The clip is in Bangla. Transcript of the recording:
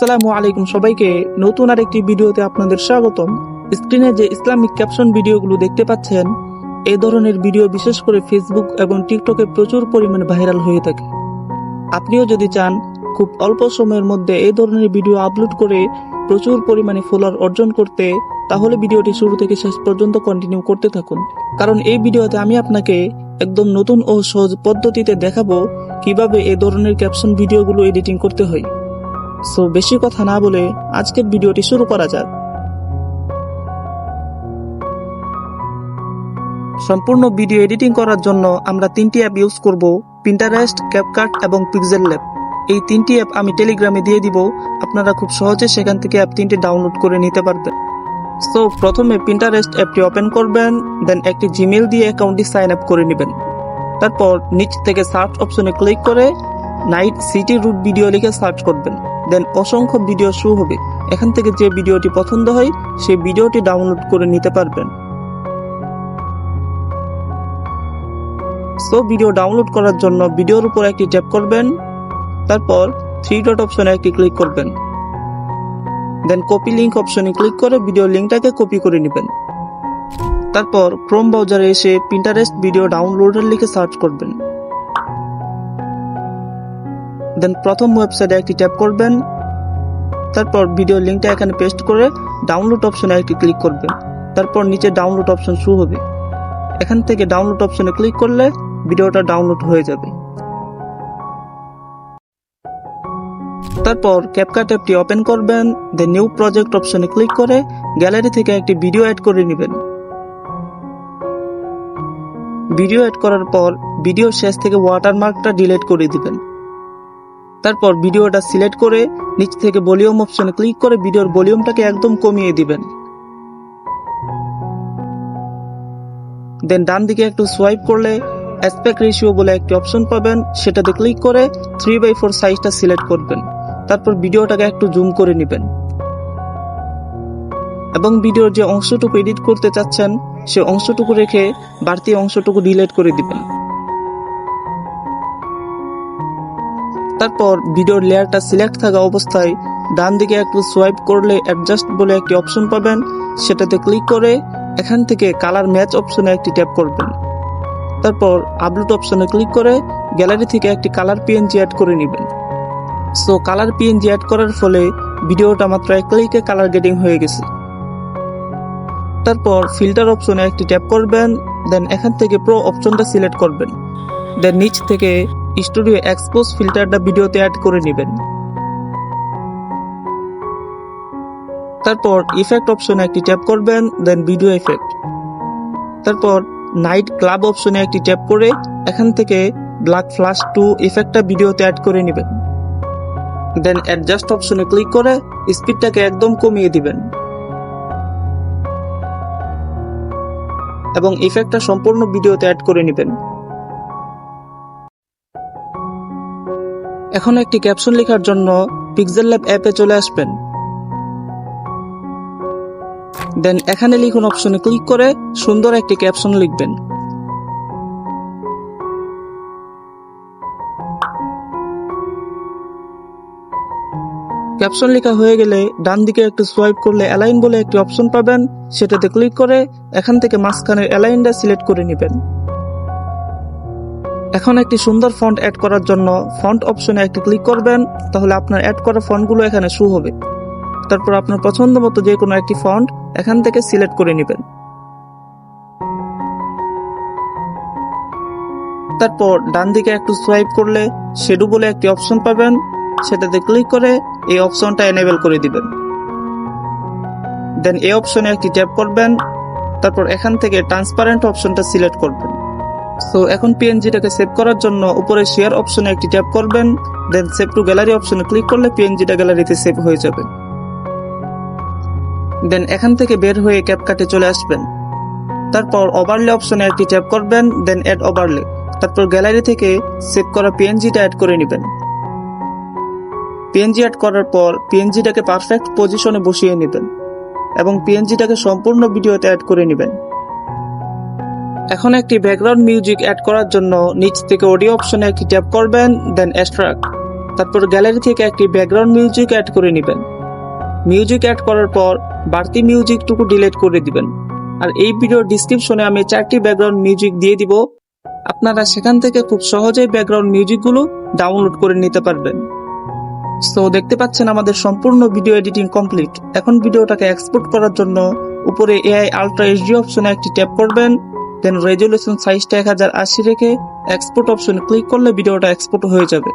আসসালামু আলাইকুম সবাইকে। নতুন আরেকটি ভিডিওতে আপনাদের স্বাগতম। স্ক্রিনে যে ইসলামিক ক্যাপশন ভিডিওগুলো দেখতে পাচ্ছেন এই ধরনের ভিডিও বিশেষ করে ফেসবুক এবং টিকটকে প্রচুর পরিমাণে ভাইরাল হয়ে থাকে। আপনিও যদি চান, খুব অল্প সময়ের মধ্যে এই ধরনের ভিডিও আপলোড করে প্রচুর পরিমাণে ফলোয়ার অর্জন করতে, তাহলে ভিডিওটি শুরু থেকে শেষ পর্যন্ত কন্টিনিউ করতে থাকুন। কারণ এই ভিডিওতে আমি আপনাকে একদম নতুন ও সহজ পদ্ধতিতে দেখাবো কীভাবে এ ধরনের ক্যাপশন ভিডিওগুলো এডিটিং করতে হয়। সো বেশি কথা না বলে আজকের ভিডিওটি শুরু করা যাক। সম্পূর্ণ ভিডিও এডিটিং করার জন্য আমরা তিনটি অ্যাপ ইউজ করব। পিন্টারেস্ট ক্যাপকাট এবং পিক্সেল ল্যাব এই তিনটি অ্যাপ আমি টেলিগ্রামে দিয়ে দিব, আপনারা খুব সহজে সেখান থেকে অ্যাপ তিনটি ডাউনলোড করে নিতে পারবেন। সো প্রথমে পিন্টারেস্ট অ্যাপটি ওপেন করবেন দেন একটি জিমেল দিয়ে অ্যাকাউন্টটি সাইন আপ করে নেবেন। তারপর নিচ থেকে সার্চ অপশনে ক্লিক করে নাইট সিটি রুট ভিডিও লিখে সার্চ করবেন। দেন অসংখ্য ভিডিও শো হবে। এখান থেকে যে ভিডিওটি পছন্দ হয়, সেই ভিডিওটি ডাউনলোড করে নিতে পারবেন। সো ভিডিও ডাউনলোড করার জন্য ভিডিওর উপর একটি ট্যাপ করবেন, তারপর থ্রি ডট অপশনে একটি ক্লিক করবেন। দেন কপি লিংক অপশনে ক্লিক করে ভিডিও লিংকটাকে কপি করে নেবেন। তারপর ক্রোম ব্রাউজারে এসে পিন্টারেস্ট ভিডিও ডাউনলোডের লিখে সার্চ করবেন। দেন প্রথম ওয়েবসাইটে একটি ট্যাপ করবেন। তারপর ভিডিও লিঙ্কটা এখানে পেস্ট করে ডাউনলোড অপশনে একটি ক্লিক করবেন। তারপর নিচে ডাউনলোড অপশন শো হবে। এখান থেকে ডাউনলোড অপশনে ক্লিক করলে ভিডিওটা ডাউনলোড হয়ে যাবে। তারপর ক্যাপকাট অ্যাপটি ওপেন করবেন দেন নিউ প্রজেক্ট অপশনে ক্লিক করে গ্যালারি থেকে একটি ভিডিও অ্যাড করে নেবেন। ভিডিও অ্যাড করার পর ভিডিও শেষ থেকে ওয়াটারমার্কটা ডিলিট করে দিবেন। তারপর ভিডিওটা সিলেক্ট করে নিচ থেকে ভলিউম অপশনে ক্লিক করে ভিডিওর ভলিউমটাকে একদম কমিয়ে দিবেন। দেন ডান দিকে একটু সোয়াইপ করলে অ্যাসপেক্ট রেশিও বলে একটি অপশন পাবেন সেটাতে ক্লিক করে থ্রি বাই ফোর সাইজটা সিলেক্ট করবেন। তারপর ভিডিওটাকে একটু জুম করে নেবেন। এবং ভিডিওর যে অংশটুকু এডিট করতে চাচ্ছেন, সে অংশটুকু রেখে বাড়তি অংশটুকু ডিলেট করে দিবেন। তারপর ভিডিওর লেয়ারটা সিলেক্ট থাকা অবস্থায় ডান দিকে একটু সোয়াইপ করলে অ্যাডজাস্ট বলে একটি অপশন পাবেন, সেটাতে ক্লিক করে এখান থেকে কালার ম্যাচ অপশনে একটি ট্যাপ করবেন। তারপর আপলোড অপশনে ক্লিক করে গ্যালারি থেকে একটি কালার পিএনজি অ্যাড করে নেবেন। সো কালার পিএনজি অ্যাড করার ফলে ভিডিওটা মাত্র এক ক্লিকে কালার গেটিং হয়ে গেছে। তারপর ফিল্টার অপশনে একটি ট্যাপ করবেন দেন এখান থেকে প্রো অপশনটা সিলেক্ট করবেন। দেন নিচ থেকে স্টুডিও এক্সপোজ ফিল্টারটা ভিডিওতে অ্যাড করে নেবেন। তারপর ইফেক্ট অপশনে একটি ট্যাপ করবেন দেন ভিডিও ইফেক্ট তারপর নাইট ক্লাব অপশনে একটি ট্যাপ করে এখান থেকে ব্ল্যাক ফ্লাশ টু ইফেক্টটা ভিডিওতে অ্যাড করে নেবেন। দেন অ্যাডজাস্ট অপশনে ক্লিক করে স্পিডটাকে একদম কমিয়ে দিবেন। এবং ইফেক্টটা সম্পূর্ণ ভিডিওতে অ্যাড করে নেবেন। এখন একটি ক্যাপশন লেখার জন্য পিক্সেল ল্যাব অ্যাপে চলে আসবেন। দেন এখানে লিখুন অপশনে ক্লিক করে সুন্দর একটি ক্যাপশন লিখবেন। ক্যাপশন লেখা হয়ে গেলে ডান দিকে একটু সোয়াইপ করলে অ্যালাইন বলে একটি অপশন পাবেন। সেটাতে ক্লিক করে এখান থেকে মাঝখানের অ্যালাইনটা সিলেক্ট করে নেবেন। এখন একটি সুন্দর ফন্ট অ্যাড করার জন্য ফন্ট অপশনে একটি ক্লিক করবেন, তাহলে আপনার অ্যাড করা ফন্টগুলো এখানে শো হবে। তারপর আপনার পছন্দ মতো যে কোনো একটি ফন্ট এখান থেকে সিলেক্ট করে নেবেন। তারপর ডান দিকে একটু সোয়াইপ করলে শেডু বলে একটি অপশন পাবেন। সেটাতে ক্লিক করে এই অপশনটা এনেবেল করে দিবেন। দেন এই অপশনে একটি ট্যাপ করবেন। তারপর এখান থেকে ট্রান্সপারেন্ট অপশনটা সিলেক্ট করবেন। সো এখন পিএনজিটাকে সেভ করার জন্য উপরে শেয়ার অপশনে একটি ট্যাপ করবেন। দেন সেভ টু গ্যালারি অপশনে ক্লিক করলে পিএনজিটা গ্যালারিতে সেভ হয়ে যাবে। দেন এখান থেকে বের হয়ে ক্যাপকাটে চলে আসবেন। তারপর ওভারলে অপশনে একটি ট্যাপ করবেন দেন অ্যাড ওভারলে তারপর গ্যালারি থেকে সেভ করা পিএনজিটা অ্যাড করে নেবেন। পিএনজি অ্যাড করার পর পিএনজিটাকে পারফেক্ট পজিশনে বসিয়ে নেবেন এবং পিএনজিটাকে সম্পূর্ণ ভিডিওতে অ্যাড করে নেবেন। এখন একটি ব্যাকগ্রাউন্ড মিউজিক অ্যাড করার জন্য নিচ থেকে অডিও অপশনে একটি ট্যাপ করবেন দেন এক্সট্রাক্ট তারপর গ্যালারি থেকে একটি ব্যাকগ্রাউন্ড মিউজিক অ্যাড করে নেবেন। মিউজিক অ্যাড করার পর বাড়তি মিউজিকটুকু ডিলিট করে দিবেন। আর এই ভিডিওর ডিসক্রিপশনে আমি চারটি ব্যাকগ্রাউন্ড মিউজিক দিয়ে দিব। আপনারা সেখান থেকে খুব সহজেই ব্যাকগ্রাউন্ড মিউজিকগুলো ডাউনলোড করে নিতে পারবেন। সো দেখতে পাচ্ছেন আমাদের সম্পূর্ণ ভিডিও এডিটিং কমপ্লিট এখন ভিডিওটাকে এক্সপোর্ট করার জন্য উপরে এআই আলট্রা এইচডি অপশনে একটি ট্যাপ করবেন। দেন রেজলিউশন সাইজটা এক হাজার আশি রেখে এক্সপোর্ট অপশনে ক্লিক করলে ভিডিওটা এক্সপোর্ট হয়ে যাবে।